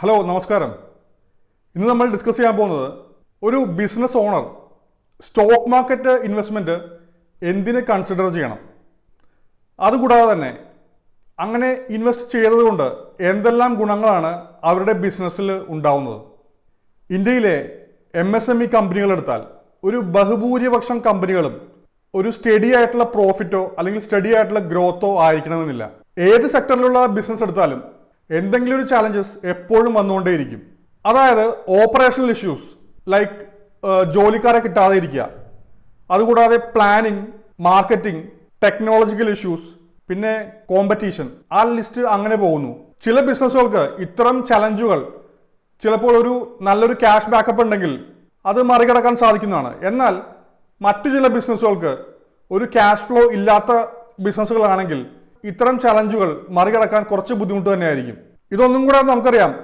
Hello നമസ്കാരം. ഇന്ന് നമ്മൾ ഡിസ്കസ് ചെയ്യാൻ പോകുന്നത് ഒരു business owner stock market investment എന്തിനെ കൺസിഡർ ചെയ്യണം? അതുകൂടാതെ തന്നെ അങ്ങനെ ഇൻവെസ്റ്റ് ചെയ്തതുകൊണ്ട് എന്തെല്ലാം ഗുണങ്ങളാണ് അവരുടെ ബിസിനസ്സിൽ ഉണ്ടാവുന്നത്? ഇന്ത്യയിലെ എം എസ് എം ഇ കമ്പനികളെടുത്താൽ ഒരു ബഹുഭൂരിപക്ഷം കമ്പനികളും ഒരു സ്റ്റഡി ആയിട്ടുള്ള പ്രോഫിറ്റോ അല്ലെങ്കിൽ സ്റ്റഡി ആയിട്ടുള്ള ഗ്രോത്തോ ആയിരിക്കണമെന്നില്ല. ഏത് സെക്ടറിലുള്ള ബിസിനസ് എടുത്താലും എന്തെങ്കിലും ഒരു ചാലഞ്ചസ് എപ്പോഴും വന്നുകൊണ്ടേയിരിക്കും. അതായത് ഓപ്പറേഷണൽ ഇഷ്യൂസ് ലൈക്ക് ജോലിക്കാരെ കിട്ടാതെ ഇരിക്കുക. അതുകൂടാതെ പ്ലാനിങ് മാർക്കറ്റിംഗ് ടെക്നോളജിക്കൽ ഇഷ്യൂസ് പിന്നെ കോമ്പറ്റീഷൻ ആ ലിസ്റ്റ് അങ്ങനെ പോകുന്നു. ചില ബിസിനസ്സുകൾക്ക് ഇത്തരം ചലഞ്ചുകൾ ചിലപ്പോൾ ഒരു നല്ലൊരു ക്യാഷ് ബാക്കപ്പ് ഉണ്ടെങ്കിൽ അത് മറികടക്കാൻ സാധിക്കുന്നതാണ്. എന്നാൽ മറ്റു ചില ബിസിനസ്സുകൾക്ക് ഒരു ക്യാഷ് ഫ്ലോ ഇല്ലാത്ത ബിസിനസ്സുകളാണെങ്കിൽ ഇത്തരം ചലഞ്ചുകൾ മറികടക്കാൻ കുറച്ച് ബുദ്ധിമുട്ട് തന്നെയായിരിക്കും. ഇതൊന്നും കൂടെ നമുക്കറിയാം.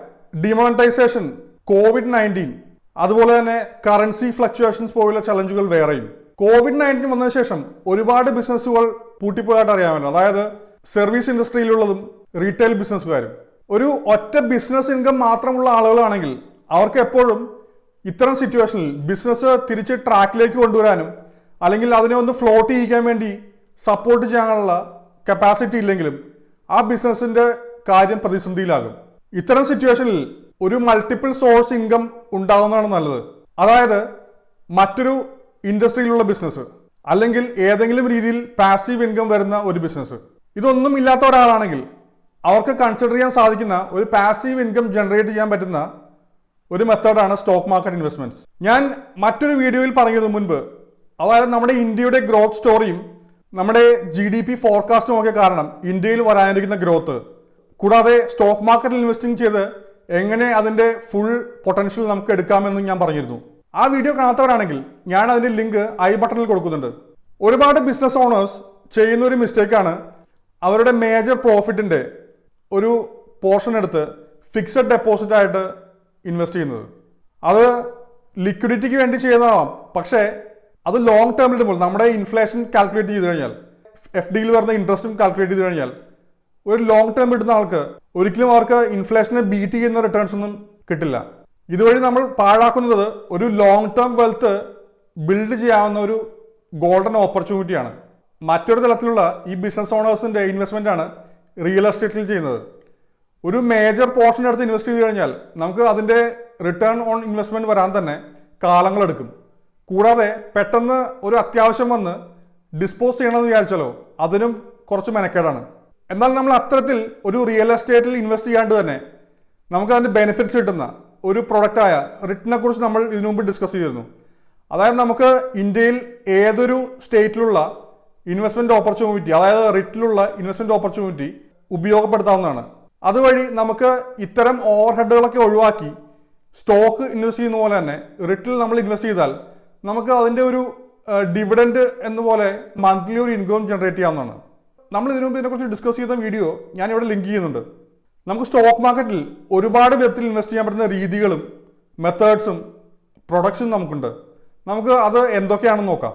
ഡിമോണിറ്റൈസേഷൻ കോവിഡ് നയന്റീൻ അതുപോലെ തന്നെ കറൻസി ഫ്ലക്ച്വേഷൻസ് പോലുള്ള ചലഞ്ചുകൾ വേറെയും. കോവിഡ് നയന്റീൻ വന്നതിന് ശേഷം ഒരുപാട് ബിസിനസ്സുകൾ പൂട്ടിപ്പോയായിട്ട് അറിയാമല്ലോ. അതായത് സർവീസ് ഇൻഡസ്ട്രിയിലുള്ളതും റീറ്റെയിൽ ബിസിനസ്സുകാരും ഒരു ഒറ്റ ബിസിനസ് ഇൻകം മാത്രമുള്ള ആളുകളാണെങ്കിൽ അവർക്ക് എപ്പോഴും ഇത്തരം സിറ്റുവേഷനിൽ ബിസിനസ് തിരിച്ച് ട്രാക്കിലേക്ക് കൊണ്ടുവരാനും അല്ലെങ്കിൽ അതിനെ ഒന്ന് ഫ്ലോട്ട് ചെയ്യിക്കാൻ വേണ്ടി സപ്പോർട്ട് ചെയ്യാനുള്ള കപ്പാസിറ്റി ഇല്ലെങ്കിലും ആ ബിസിനസ്സിന്റെ കാര്യം പ്രതിസന്ധിയിലാകും. ഇത്തരം സിറ്റുവേഷനിൽ ഒരു മൾട്ടിപ്പിൾ സോഴ്സ് ഇൻകം ഉണ്ടാകുന്നതാണ് നല്ലത്. അതായത് മറ്റൊരു ഇൻഡസ്ട്രിയിലുള്ള ബിസിനസ് അല്ലെങ്കിൽ ഏതെങ്കിലും രീതിയിൽ പാസീവ് ഇൻകം വരുന്ന ഒരു ബിസിനസ് ഇതൊന്നും ഇല്ലാത്ത ഒരാളാണെങ്കിൽ അവർക്ക് കൺസിഡർ ചെയ്യാൻ സാധിക്കുന്ന ഒരു പാസീവ് ഇൻകം ജനറേറ്റ് ചെയ്യാൻ പറ്റുന്ന ഒരു മെത്തേഡാണ് സ്റ്റോക്ക് മാർക്കറ്റ് ഇൻവെസ്റ്റ്മെന്റ്സ് ഞാൻ മറ്റൊരു വീഡിയോയിൽ പറഞ്ഞതിന് മുൻപ് അതായത് നമ്മുടെ ഇന്ത്യയുടെ ഗ്രോത്ത് സ്റ്റോറിയും നമ്മുടെ ജി ഡി പി ഫോർകാസ്റ്റും ഒക്കെ കാരണം ഇന്ത്യയിൽ വരാനിരിക്കുന്ന ഗ്രോത്ത് കൂടാതെ സ്റ്റോക്ക് മാർക്കറ്റിൽ ഇൻവെസ്റ്റിംഗ് ചെയ്ത് എങ്ങനെ അതിന്റെ ഫുൾ പൊട്ടൻഷ്യൽ നമുക്ക് എടുക്കാമെന്നും ഞാൻ പറഞ്ഞിരുന്നു. ആ വീഡിയോ കാണാത്തവരാണെങ്കിൽ ഞാൻ അതിന്റെ ലിങ്ക് ഐ ബട്ടണിൽ കൊടുക്കുന്നുണ്ട്. ഒരുപാട് ബിസിനസ് ഓണേഴ്സ് ചെയ്യുന്ന ഒരു മിസ്റ്റേക്കാണ് അവരുടെ മേജർ പ്രോഫിറ്റിന്റെ ഒരു പോർഷൻ എടുത്ത് ഫിക്സഡ് ഡെപ്പോസിറ്റ് ആയിട്ട് ഇൻവെസ്റ്റ് ചെയ്യുന്നത്. അത് ലിക്വിഡിറ്റിക്ക് വേണ്ടി ചെയ്യുന്നതാവാം. പക്ഷേ അത് ലോങ് ടേമിൽ ഇടുമ്പോൾ നമ്മുടെ ഇൻഫ്ലേഷൻ കാൽക്കുലേറ്റ് ചെയ്ത് കഴിഞ്ഞാൽ എഫ് ഡിയിൽ വരുന്ന ഇൻട്രസ്റ്റും കാൽക്കുലേറ്റ് ചെയ്ത് കഴിഞ്ഞാൽ ഒരു ലോങ് ടേം ഇടുന്ന ആൾക്ക് ഒരിക്കലും അവർക്ക് ഇൻഫ്ലേഷനെ ബീറ്റ് ചെയ്യുന്ന റിട്ടേൺസ് ഒന്നും കിട്ടില്ല. ഇതുവഴി നമ്മൾ പാഴാക്കുന്നത് ഒരു ലോങ് ടേം വെൽത്ത് ബിൽഡ് ചെയ്യാവുന്ന ഒരു ഗോൾഡൻ ഓപ്പർച്യൂണിറ്റിയാണ് മറ്റൊരു തലത്തിലുള്ള ഈ ബിസിനസ് ഓണേഴ്സിന്റെ ഇൻവെസ്റ്റ്മെന്റ് ആണ് റിയൽ എസ്റ്റേറ്റിൽ ചെയ്യുന്നത്. ഒരു മേജർ പോർഷൻ എടുത്ത് ഇൻവെസ്റ്റ് ചെയ്ത് കഴിഞ്ഞാൽ നമുക്ക് അതിന്റെ റിട്ടേൺ ഓൺ ഇൻവെസ്റ്റ്മെന്റ് വരാൻ തന്നെ കാലങ്ങളെടുക്കും കൂടാതെ പെട്ടെന്ന് ഒരു അത്യാവശ്യം വന്ന് ഡിസ്പോസ് ചെയ്യണമെന്ന് വിചാരിച്ചാലോ? അതിനും കുറച്ച് മെനക്കേടാണ്. എന്നാൽ നമ്മൾ അത്തരത്തിൽ ഒരു റിയൽ എസ്റ്റേറ്റിൽ ഇൻവെസ്റ്റ് ചെയ്യാണ്ട് തന്നെ നമുക്ക് അതിന്റെ ബെനിഫിറ്റ്സ് കിട്ടുന്ന ഒരു പ്രൊഡക്റ്റായ റിട്ടിനെ കുറിച്ച് നമ്മൾ ഇതിനു മുമ്പ് ഡിസ്കസ് ചെയ്തിരുന്നു. അതായത് നമുക്ക് ഇന്ത്യയിൽ ഏതൊരു സ്റ്റേറ്റിലുള്ള ഇൻവെസ്റ്റ്മെന്റ് ഓപ്പർച്യൂണിറ്റി അതായത് റിറ്റിലുള്ള ഇൻവെസ്റ്റ്മെന്റ് ഓപ്പർച്യൂണിറ്റി ഉപയോഗപ്പെടുത്താവുന്നതാണ്. അതുവഴി നമുക്ക് ഇത്തരം ഓവർഹെഡുകളൊക്കെ ഒഴിവാക്കി സ്റ്റോക്ക് ഇൻവെസ്റ്റ് ചെയ്യുന്ന പോലെ തന്നെ റിട്ടിൽ നമ്മൾ ഇൻവെസ്റ്റ് ചെയ്താൽ നമുക്ക് അതിന്റെ ഒരു ഡിവിഡൻഡ് എന്ന പോലെ മന്ത്ലി ഒരു ഇൻകം ജനറേറ്റ് ചെയ്യാവുന്നതാണ്. നമ്മൾ ഇതിനു മുമ്പ് ഇതിനെക്കുറിച്ച് ഡിസ്കസ് ചെയ്ത വീഡിയോ ഞാൻ ഇവിടെ ലിങ്ക് ചെയ്യുന്നുണ്ട്. നമുക്ക് സ്റ്റോക്ക് മാർക്കറ്റിൽ ഒരുപാട് വിധത്തിൽ ഇൻവെസ്റ്റ് ചെയ്യാൻ പറ്റുന്ന രീതികളും മെത്തേഡ്സും പ്രൊഡക്ട്സും നമുക്കുണ്ട്. നമുക്ക് അത് എന്തൊക്കെയാണെന്ന് നോക്കാം.